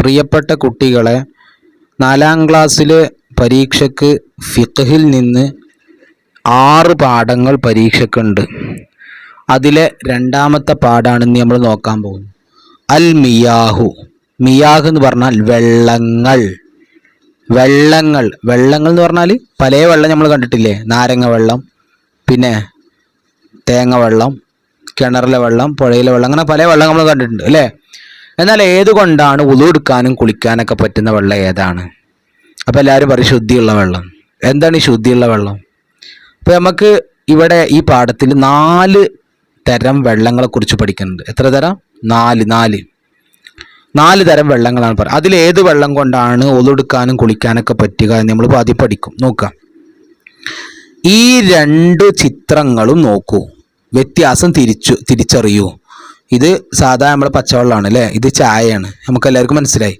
പ്രിയപ്പെട്ട കുട്ടികളെ നാലാം ക്ലാസ്സിലെ പരീക്ഷയ്ക്ക് ഫിഖഹിൽ നിന്ന് ആറ് പാഠങ്ങൾ പരീക്ഷയ്ക്കുണ്ട് അതിലെ രണ്ടാമത്തെ പാഠാണെന്ന് നമ്മൾ നോക്കാൻ പോകുന്നു. അൽ മിയാഹു. മിയാഹ് എന്ന് പറഞ്ഞാൽ വെള്ളങ്ങൾ. വെള്ളങ്ങൾ. വെള്ളങ്ങൾ എന്ന് പറഞ്ഞാൽ പല വെള്ളം നമ്മൾ കണ്ടിട്ടില്ലേ? നാരങ്ങ വെള്ളം പിന്നെ തേങ്ങ വെള്ളം കിണറിലെ വെള്ളം പുഴയിലെ വെള്ളം അങ്ങനെ പല വെള്ളം നമ്മൾ കണ്ടിട്ടുണ്ട് അല്ലേ? എന്നാൽ ഏതുകൊണ്ടാണ് ഉളു എടുക്കാനും കുളിക്കാനൊക്കെ പറ്റുന്ന വെള്ളം ഏതാണ്? അപ്പോൾ എല്ലാവരും പറയും ശുദ്ധിയുള്ള വെള്ളം. എന്താണ് ഈ ശുദ്ധിയുള്ള വെള്ളം? അപ്പോൾ നമുക്ക് ഇവിടെ ഈ പാഠത്തിൽ നാല് തരം വെള്ളങ്ങളെക്കുറിച്ച് പഠിക്കുന്നുണ്ട്. എത്ര തരം? നാല് നാല്. നാല് തരം വെള്ളങ്ങളാണ് പറയുക അതിൽ ഏത് വെള്ളം കൊണ്ടാണ് ഒതെടുക്കാനും കുളിക്കാനൊക്കെ പറ്റുക എന്ന് നമ്മൾ ആദ്യം പഠിക്കും. നോക്കാം ഈ രണ്ട് ചിത്രങ്ങളും നോക്കൂ. വ്യത്യാസം തിരിച്ചു തിരിച്ചറിയൂ. ഇത് സാധാ നമ്മുടെ പച്ചവെള്ളമാണ് അല്ലേ ഇത് ചായയാണ്. നമുക്ക് എല്ലാവർക്കും മനസ്സിലായി.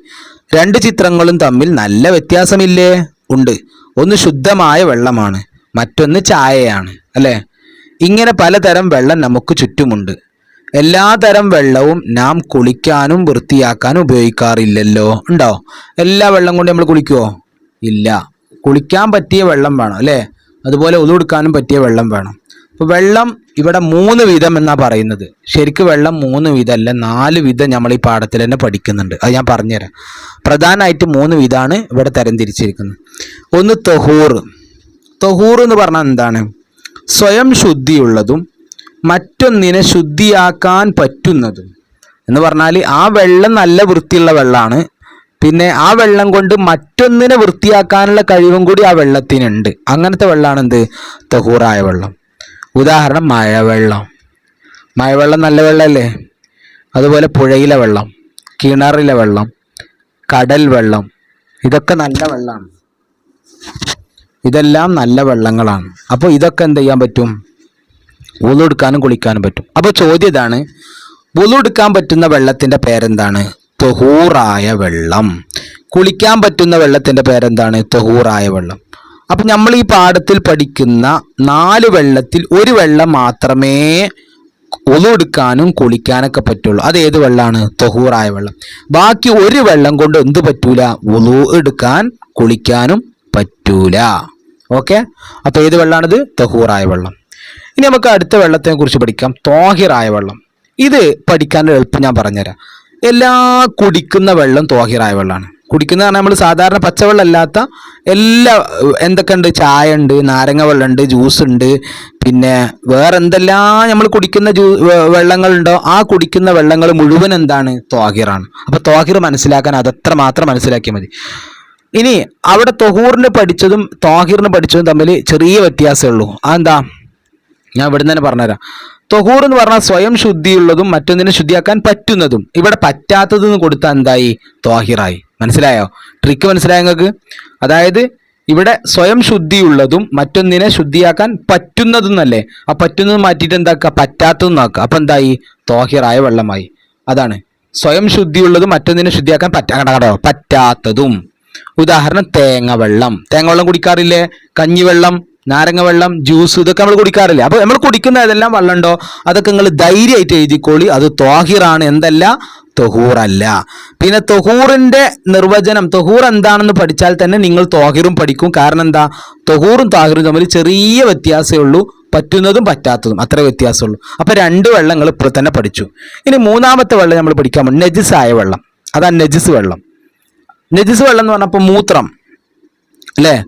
രണ്ട് ചിത്രങ്ങളും തമ്മിൽ നല്ല വ്യത്യാസമില്ലേ? ഉണ്ട്. ഒന്ന് ശുദ്ധമായ വെള്ളമാണ് മറ്റൊന്ന് ചായയാണ് അല്ലേ? ഇങ്ങനെ പലതരം വെള്ളം നമുക്ക് ചുറ്റുമുണ്ട്. എല്ലാ തരം വെള്ളവും നാം കുളിക്കാനും വൃത്തിയാക്കാനും ഉപയോഗിക്കാറില്ലല്ലോ? ഉണ്ടോ? എല്ലാ വെള്ളം കൊണ്ട് നമ്മൾ കുളിക്കുവോ? ഇല്ല. കുളിക്കാൻ പറ്റിയ വെള്ളം വേണം അല്ലേ? അതുപോലെ ഒതുകൊടുക്കാനും പറ്റിയ വെള്ളം വേണം. വെള്ളം ഇവിടെ മൂന്ന് വിധം എന്നാ പറയുന്നത്. ശരിക്കും വെള്ളം മൂന്ന് വിധമല്ല നാല് വിധം നമ്മൾ ഈ പാഠത്തിൽ തന്നെ പഠിക്കുന്നുണ്ട്. അത് ഞാൻ പറഞ്ഞുതരാം. പ്രധാനമായിട്ട് മൂന്ന് വിധമാണ് ഇവിടെ തരംതിരിച്ചിരിക്കുന്നത്. ഒന്ന് തൊഹൂർ. തൊഹൂർ എന്ന് പറഞ്ഞാൽ എന്താണ്? സ്വയം ശുദ്ധിയുള്ളതും മറ്റൊന്നിനെ ശുദ്ധിയാക്കാൻ പറ്റുന്നതും. എന്ന് പറഞ്ഞാൽ ആ വെള്ളം നല്ല വൃത്തിയുള്ള വെള്ളമാണ്. പിന്നെ ആ വെള്ളം കൊണ്ട് മറ്റൊന്നിനെ വൃത്തിയാക്കാനുള്ള കഴിവും കൂടി ആ വെള്ളത്തിനുണ്ട്. അങ്ങനത്തെ വെള്ളമാണ് എന്ത്? തഹൂറായ വെള്ളം. ഉദാഹരണം മഴവെള്ളം. മഴവെള്ളം നല്ല വെള്ളമല്ലേ അതുപോലെ പുഴയിലെ വെള്ളം കിണറിലെ വെള്ളം കടൽ വെള്ളം ഇതൊക്കെ നല്ല വെള്ളമാണ് ഇതെല്ലാം നല്ല വെള്ളങ്ങളാണ്. അപ്പോൾ ഇതൊക്കെ എന്ത് ചെയ്യാൻ പറ്റും? ഉളുടുക്കാനും കുളിക്കാനും പറ്റും. അപ്പോൾ ചോദ്യം ഇതാണ് ഉളുടുക്കാൻ പറ്റുന്ന വെള്ളത്തിന്റെ പേരെന്താണ്? തൊഹൂറായ വെള്ളം. കുളിക്കാൻ പറ്റുന്ന വെള്ളത്തിന്റെ പേരെന്താണ്? തൊഹൂറായ വെള്ളം. അപ്പം നമ്മൾ ഈ പാഠത്തിൽ പഠിക്കുന്ന നാല് വെള്ളത്തിൽ ഒരു വെള്ളം മാത്രമേ ഒതുവെടുക്കാനും കുളിക്കാനൊക്കെ പറ്റുള്ളൂ. അത് ഏത് വെള്ളമാണ്? തൊഹൂറായ വെള്ളം. ബാക്കി ഒരു വെള്ളം കൊണ്ട് എന്ത് പറ്റൂല? ഒതു എടുക്കാൻ കുളിക്കാനും പറ്റൂല. ഓക്കെ? അപ്പോൾ ഏത് വെള്ളമാണിത് തൊഹൂറായ വെള്ളം. ഇനി നമുക്ക് അടുത്ത വെള്ളത്തിനെ കുറിച്ച് പഠിക്കാം. തോഹിറായ വെള്ളം. ഇത് പഠിക്കാൻ എളുപ്പം ഞാൻ പറഞ്ഞുതരാം. എല്ലാ കുടിക്കുന്ന വെള്ളം തോഹിറായ വെള്ളമാണ് കുടിക്കുന്ന പറഞ്ഞാൽ നമ്മൾ സാധാരണ പച്ചവെള്ളം അല്ലാത്ത എല്ലാ എന്തൊക്കെ ഉണ്ട് ചായ ഉണ്ട് നാരങ്ങ വെള്ളം ഉണ്ട് ജ്യൂസ് ഉണ്ട് പിന്നെ വേറെ എന്തെല്ലാം നമ്മൾ കുടിക്കുന്ന ജ്യൂ വെള്ളങ്ങളുണ്ടോ ആ കുടിക്കുന്ന വെള്ളങ്ങൾ മുഴുവൻ എന്താണ്? തോഹിറാണ് അപ്പോൾ തോഹിർ മനസ്സിലാക്കാൻ അതത്ര മാത്രം മനസ്സിലാക്കിയാൽ മതി. ഇനി അവിടെ തൊഹൂറിന് പഠിച്ചതും തോഹിറിന് പഠിച്ചതും തമ്മിൽ ചെറിയ വ്യത്യാസമേ ഉള്ളൂ. അതെന്താ? ഞാൻ ഇവിടെ തന്നെ പറഞ്ഞുതരാം. തൊഹൂർ എന്ന് പറഞ്ഞാൽ സ്വയം ശുദ്ധിയുള്ളതും മറ്റൊന്നിനെ ശുദ്ധിയാക്കാൻ പറ്റുന്നതും. ഇവിടെ പറ്റാത്തതെന്ന് കൊടുത്താൽ എന്തായി? തോഹിറായി. മനസ്സിലായോ? ട്രിക്ക് മനസ്സിലായോ നിങ്ങൾക്ക്? അതായത് ഇവിടെ സ്വയം ശുദ്ധിയുള്ളതും മറ്റൊന്നിനെ ശുദ്ധിയാക്കാൻ പറ്റുന്നതെന്നല്ലേ? ആ പറ്റുന്നത് മാറ്റിയിട്ട് എന്താക്കുക? പറ്റാത്തതും അപ്പം അപ്പൊ എന്തായി? തോഹിറായ വെള്ളമായി. അതാണ്. സ്വയം ശുദ്ധിയുള്ളതും മറ്റൊന്നിനെ ശുദ്ധിയാക്കാൻ പറ്റാ പറ്റാത്തതും. ഉദാഹരണം തേങ്ങ വെള്ളം. തേങ്ങ വെള്ളം കുടിക്കാറില്ലേ? കഞ്ഞിവെള്ളം. നാരങ്ങ വെള്ളം ജ്യൂസ് ഇതൊക്കെ നമ്മൾ കുടിക്കാറില്ലേ? അപ്പോൾ നമ്മൾ കുടിക്കുന്ന ഏതെല്ലാം വെള്ളം ഉണ്ടോ അതൊക്കെ നിങ്ങൾ ധൈര്യമായിട്ട് എഴുതിക്കോളി. അത് ത്വാഹിറാണ് എന്തല്ല? തൊഹൂറല്ല. പിന്നെ തൊഹൂറിന്റെ നിർവചനം തൊഹൂർ എന്താണെന്ന് പഠിച്ചാൽ തന്നെ നിങ്ങൾ ത്വാഹിറും പഠിക്കും. കാരണം എന്താ? തൊഹൂറും താഹിറും തമ്മിൽ ചെറിയ വ്യത്യാസമേ ഉള്ളൂ. പറ്റുന്നതും പറ്റാത്തതും. അത്ര വ്യത്യാസമുള്ളൂ. അപ്പോൾ രണ്ട് വെള്ളങ്ങൾ ഇപ്പോൾ തന്നെ പഠിച്ചു. ഇനി മൂന്നാമത്തെ വെള്ളം നമ്മൾ പഠിക്കാൻ നജിസായ വെള്ളം. അതാ നജിസ് വെള്ളം. നജിസ് വെള്ളം എന്ന് പറഞ്ഞപ്പോൾ മൂത്രം. അല്ലേ?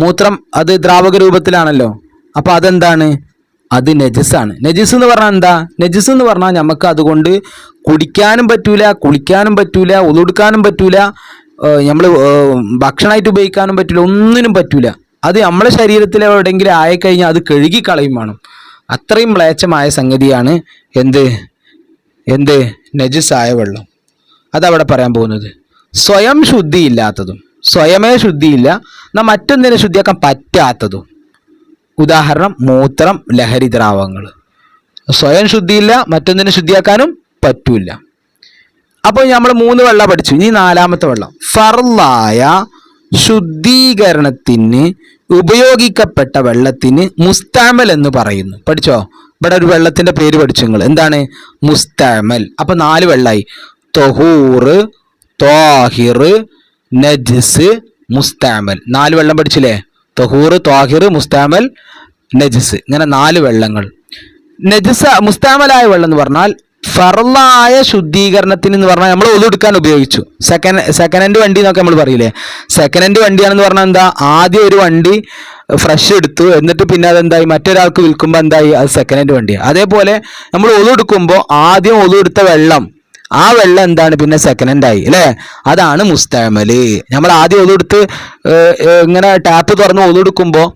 മൂത്രം അത് ദ്രാവക രൂപത്തിലാണല്ലോ. അപ്പൊ അതെന്താണ്? അത് നജസാണ് നജസ് എന്ന് പറഞ്ഞാൽ എന്താ? നജസ് എന്ന് പറഞ്ഞാൽ നമുക്ക് അതുകൊണ്ട് കുടിക്കാനും പറ്റൂല കുളിക്കാനും പറ്റൂല ഉളുടുക്കാനും പറ്റൂല നമ്മൾ ഭക്ഷണമായിട്ട് ഉപയോഗിക്കാനും പറ്റൂല ഒന്നിനും പറ്റൂല. അത് നമ്മളെ ശരീരത്തിൽ എവിടെയെങ്കിലും ആയിക്കഴിഞ്ഞാൽ അത് കഴുകി കളയും വേണം. അത്രയും മ്ലേച്ഛമായ സംഗതിയാണ് എന്ത്? എന്ത്? നജസായ വെള്ളം. അതവിടെ പറയാൻ പോകുന്നത്. സ്വയം ശുദ്ധിയില്ലാത്തതും സ്വയമേ ശുദ്ധിയില്ല. എന്നാൽ മറ്റൊന്നിനെ ശുദ്ധിയാക്കാൻ പറ്റാത്തതും. ഉദാഹരണം മൂത്രം ലഹരി ദ്രാവകങ്ങൾ. സ്വയം ശുദ്ധിയില്ല മറ്റൊന്നിനെ ശുദ്ധിയാക്കാനും പറ്റൂല. അപ്പോൾ നമ്മൾ മൂന്ന് വെള്ളം പഠിച്ചു. ഇനി നാലാമത്തെ വെള്ളം. ഫർലായ ശുദ്ധീകരണത്തിന് ഉപയോഗിക്കപ്പെട്ട വെള്ളത്തിന് മുസ്താമൽ എന്ന് പറയുന്നു. പഠിച്ചോ? ഇവിടെ ഒരു വെള്ളത്തിന്റെ പേര് പഠിച്ചു നിങ്ങൾ. എന്താണ്? മുസ്താമൽ. അപ്പൊ നാല് വെള്ളമായി തൊഹൂറ് ത്വാഹിർ നജിസ് മുസ്താമൽ. നാല് വെള്ളം പഠിച്ചില്ലേ? തഹൂർ ത്വാഹിർ മുസ്താമൽ നജസ്. ഇങ്ങനെ നാല് വെള്ളങ്ങൾ. നജസ് മുസ്താമലായ വെള്ളം എന്ന് പറഞ്ഞാൽ ഫറലായ ശുദ്ധീകരണത്തിന് എന്ന് പറഞ്ഞാൽ നമ്മൾ ഒതുടുക്കാൻ ഉപയോഗിച്ചു. സെക്കൻഡ് സെക്കൻഡ് ഹാൻഡ് വണ്ടി എന്നൊക്കെ നമ്മൾ പറയില്ലേ? സെക്കൻഡ് ഹാൻഡ് വണ്ടിയാണെന്ന് പറഞ്ഞാൽ എന്താ? ആദ്യം ഒരു വണ്ടി ഫ്രഷ് എടുത്തു. എന്നിട്ട് പിന്നെ അതെന്തായി മറ്റൊരാൾക്ക് വിൽക്കുമ്പോൾ എന്തായി? അത് സെക്കൻഡ് ഹാൻഡ് വണ്ടിയാണ് അതേപോലെ നമ്മൾ ഒതുടുക്കുമ്പോൾ ആദ്യം ഒതുടുത്ത വെള്ളം ആ വെള്ളം എന്താണ്? പിന്നെ സെക്കൻഡ് ആയി അല്ലേ? അതാണ് മുസ്തമൽ നമ്മൾ ആദ്യം ഒതുകൊടുത്ത് ഇങ്ങനെ ടാപ്പ് തുറന്ന് ഒതുടുക്കുമ്പോൾ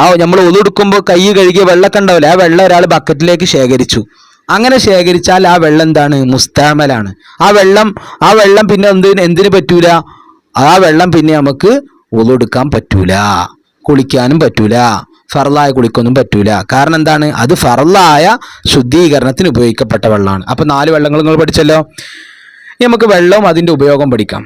ആ നമ്മൾ ഒതുടുക്കുമ്പോൾ കൈ കഴുകിയ വെള്ളമൊക്കെ ഉണ്ടാവില്ലേ? ആ വെള്ളം ഒരാൾ ബക്കറ്റിലേക്ക് ശേഖരിച്ചു. അങ്ങനെ ശേഖരിച്ചാൽ ആ വെള്ളം എന്താണ്? മുസ്താമലാണ് ആ വെള്ളം ആ വെള്ളം പിന്നെ എന്തിന് എന്തിന് പറ്റൂല? ആ വെള്ളം പിന്നെ നമുക്ക് ഒതുടുക്കാൻ പറ്റൂല. കുളിക്കാനും പറ്റൂല. ഫറലായ കുളിക്കൊന്നും പറ്റൂല. കാരണം എന്താണ്? അത് ഫറലായ ശുദ്ധീകരണത്തിന് ഉപയോഗിക്കപ്പെട്ട വെള്ളമാണ്. അപ്പൊ നാല് വെള്ളങ്ങൾ നിങ്ങൾ പഠിച്ചല്ലോ? നമുക്ക് വെള്ളവും അതിന്റെ ഉപയോഗം പഠിക്കാം.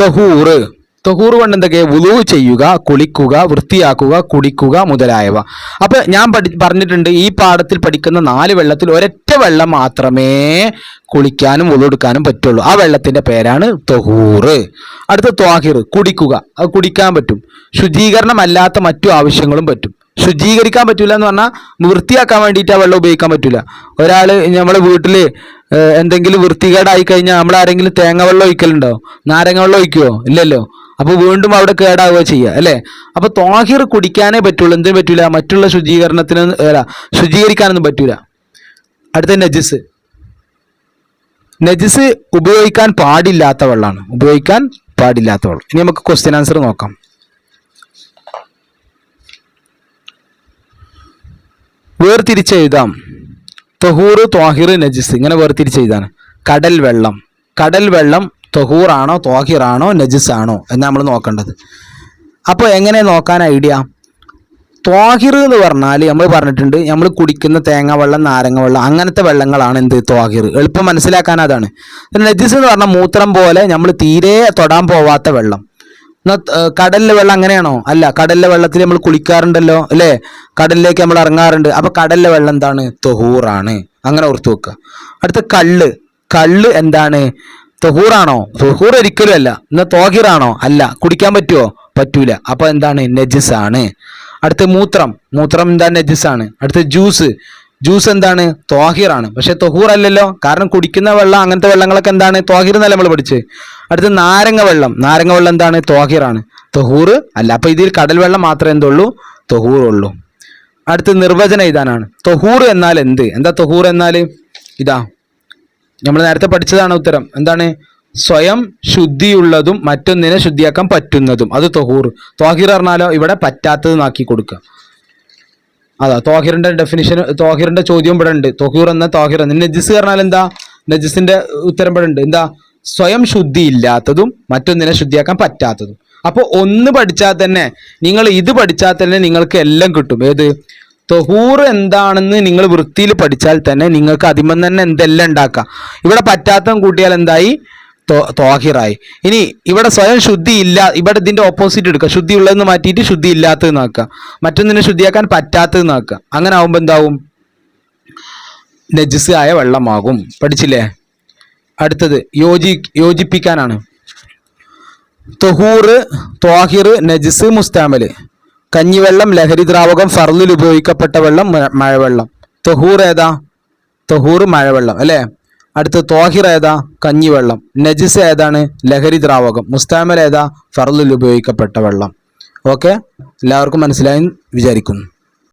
തൊഹൂറ് തൊഹൂർ കൊണ്ട് എന്തൊക്കെ? വുളു ചെയ്യുക കുളിക്കുക വൃത്തിയാക്കുക കുടിക്കുക മുതലായവ. അപ്പൊ ഞാൻ പഠി പറഞ്ഞിട്ടുണ്ട് ഈ പാഠത്തിൽ പഠിക്കുന്ന നാല് വെള്ളത്തിൽ ഒരൊറ്റ വെള്ളം മാത്രമേ കുളിക്കാനും ഉളെടുക്കാനും പറ്റുള്ളൂ. ആ വെള്ളത്തിന്റെ പേരാണ് തൊഹൂറ് അടുത്ത ത്വാഹിർ. കുടിക്കുക. അത് കുടിക്കാൻ പറ്റും. ശുചീകരണമല്ലാത്ത മറ്റു ആവശ്യങ്ങളും പറ്റും. ശുചീകരിക്കാൻ പറ്റില്ല എന്ന് പറഞ്ഞാൽ വൃത്തിയാക്കാൻ വേണ്ടിയിട്ട് ആ വെള്ളം ഉപയോഗിക്കാൻ പറ്റില്ല ഒരാൾ നമ്മളെ വീട്ടിൽ എന്തെങ്കിലും വൃത്തികേടായി കഴിഞ്ഞാൽ നമ്മൾ ആരെങ്കിലും തേങ്ങ വെള്ളം ഒഴിക്കലുണ്ടോ? നാരങ്ങ വെള്ളം ഒഴിക്കുവോ? ഇല്ലല്ലോ. അപ്പോൾ വീണ്ടും അവിടെ കേടാവുക ചെയ്യുക അല്ലേ? അപ്പോൾ തോഹിർ കുടിക്കാനേ പറ്റുള്ളൂ. എന്തിനു പറ്റില്ല മറ്റുള്ള ശുചീകരണത്തിന് അല്ല ശുചീകരിക്കാനൊന്നും പറ്റൂല. അടുത്ത നജിസ്. നജിസ് ഉപയോഗിക്കാൻ പാടില്ലാത്ത വെള്ളമാണ് ഉപയോഗിക്കാൻ പാടില്ലാത്ത വെള്ളം. ഇനി നമുക്ക് ക്വസ്റ്റ്യൻ ആൻസർ നോക്കാം. വേർതിരിച്ച് എഴുതാം തൊഹൂർ ത്വാഹിർ നജിസ്. ഇങ്ങനെ വേർതിരിച്ച് എഴുതാണ് കടൽ വെള്ളം. കടൽ വെള്ളം തൊഹൂറാണോ ത്വാഹിറാണോ നജിസാണോ എന്ന് നമ്മൾ നോക്കേണ്ടത്. അപ്പോൾ എങ്ങനെ നോക്കാൻ ഐഡിയ? ത്വാഹിർ എന്ന് പറഞ്ഞാൽ നമ്മൾ പറഞ്ഞിട്ടുണ്ട് നമ്മൾ കുടിക്കുന്ന തേങ്ങ വെള്ളം നാരങ്ങ വെള്ളം അങ്ങനത്തെ വെള്ളങ്ങളാണ് എന്ത്? ത്വാഹിർ. എളുപ്പം മനസ്സിലാക്കാൻ അതാണ്. നജിസ് എന്ന് പറഞ്ഞാൽ മൂത്രം പോലെ നമ്മൾ തീരെ തൊടാൻ പോവാത്ത വെള്ളം. കടലിലെ വെള്ളം അങ്ങനെയാണോ? അല്ല കടലിലെ വെള്ളത്തിൽ നമ്മൾ കുളിക്കാറുണ്ടല്ലോ അല്ലേ? കടലിലേക്ക് നമ്മൾ ഇറങ്ങാറുണ്ട്. അപ്പൊ കടലിലെ വെള്ളം എന്താണ്? തൊഹൂറാണ്. അങ്ങനെ ഓർത്തു വെക്കുക. അടുത്ത കള്ള്. കള്ള് എന്താണ്? തൊഹൂറാണോ? തൊഹൂർ ഒരിക്കലും അല്ല. എന്നാ തോഹിറാണോ? അല്ല. കുടിക്കാൻ പറ്റുമോ പറ്റൂല. അപ്പൊ എന്താണ്? നജിസ് ആണ് അടുത്ത മൂത്രം. മൂത്രം എന്താ? നജിസ് ആണ് അടുത്ത ജ്യൂസ്. ജ്യൂസ് എന്താണ്? തോഹിറാണ്. പക്ഷെ തൊഹൂർ അല്ലല്ലോ കാരണം കുടിക്കുന്ന വെള്ളം അങ്ങനത്തെ വെള്ളങ്ങളൊക്കെ എന്താണ്? തോഹിർ എന്നല്ല നമ്മൾ പഠിച്ച് അടുത്ത് നാരങ്ങ വെള്ളം. നാരങ്ങ വെള്ളം എന്താണ്? തോഹിറാണ്. തൊഹൂർ അല്ല അപ്പൊ ഇതിൽ കടൽ വെള്ളം മാത്രമേ എന്തുള്ളൂ? തൊഹൂർ ഉള്ളൂ അടുത്ത് നിർവചനം ഇതാനാണ്. തൊഹൂർ എന്നാൽ എന്ത്? എന്താ തൊഹൂർ എന്നാൽ? ഇതാ. നമ്മൾ നേരത്തെ പഠിച്ചതാണ് ഉത്തരം. എന്താണ്? സ്വയം ശുദ്ധിയുള്ളതും മറ്റൊന്നിനെ ശുദ്ധിയാക്കാൻ പറ്റുന്നതും. അത് തൊഹൂർ. തോഹിർ പറഞ്ഞാലോ ഇവിടെ പറ്റാത്തത് പറ്റാത്തതെന്നാക്കി കൊടുക്കുക. അതാ തോഹിറിന്റെ ഡെഫിനിഷൻ തോഹിറിന്റെ ചോദ്യം ഇവിടെ ഉണ്ട്. തൊഹൂർ എന്ന തോഹിർ. നജിസ് പറഞ്ഞാൽ എന്താ? നജിസിന്റെ ഉത്തരം ഇവിടെ ഉണ്ട്. എന്താ? സ്വയം ശുദ്ധി ഇല്ലാത്തതും മറ്റൊന്നിനെ ശുദ്ധിയാക്കാൻ പറ്റാത്തതും. അപ്പോൾ ഒന്ന് പഠിച്ചാൽ തന്നെ നിങ്ങൾ ഇത് പഠിച്ചാൽ തന്നെ നിങ്ങൾക്ക് എല്ലാം കിട്ടും. ഏത്? തൊഹൂർ എന്താണെന്ന് നിങ്ങൾ വൃത്തിയിൽ പഠിച്ചാൽ തന്നെ നിങ്ങൾക്ക് അതിമം തന്നെ എന്തെല്ലാം ഉണ്ടാക്കാം. ഇവിടെ പറ്റാത്തം കൂട്ടിയാൽ എന്തായി? തോഹിറായി. ഇനി ഇവിടെ സ്വയം ശുദ്ധി ഇല്ല ഇവിടെ ഇതിന്റെ ഓപ്പോസിറ്റ് എടുക്കുക. ശുദ്ധി ഉള്ളതെന്ന് മാറ്റിയിട്ട് ശുദ്ധി ഇല്ലാത്തതെന്ന് ആക്കുക. മറ്റൊന്നിനെ ശുദ്ധിയാക്കാൻ പറ്റാത്തതെന്ന് ആക്കുക. അങ്ങനെ ആവുമ്പോൾ എന്താവും? നജിസ് ആയ വെള്ളമാകും. പഠിച്ചില്ലേ? അടുത്തത് യോജി യോജിപ്പിക്കാനാണ്. തൊഹൂറ് ത്വാഹിർ നജിസ് മുസ്താമൽ. കഞ്ഞിവെള്ളം ലഹരി ദ്രാവകം ഫർലിൽ ഉപയോഗിക്കപ്പെട്ട വെള്ളം മഴവെള്ളം. തൊഹൂർ ഏതാ? തൊഹൂർ മഴവെള്ളം അല്ലേ? അടുത്ത് ത്വാഹിർ ഏതാ? കഞ്ഞിവെള്ളം. നജിസ് ഏതാണ്? ലഹരി ദ്രാവകം. മുസ്താമൽ ഏതാ? ഫർലിൽ ഉപയോഗിക്കപ്പെട്ട വെള്ളം. ഓക്കെ? എല്ലാവർക്കും മനസ്സിലായി വിചാരിക്കുന്നു.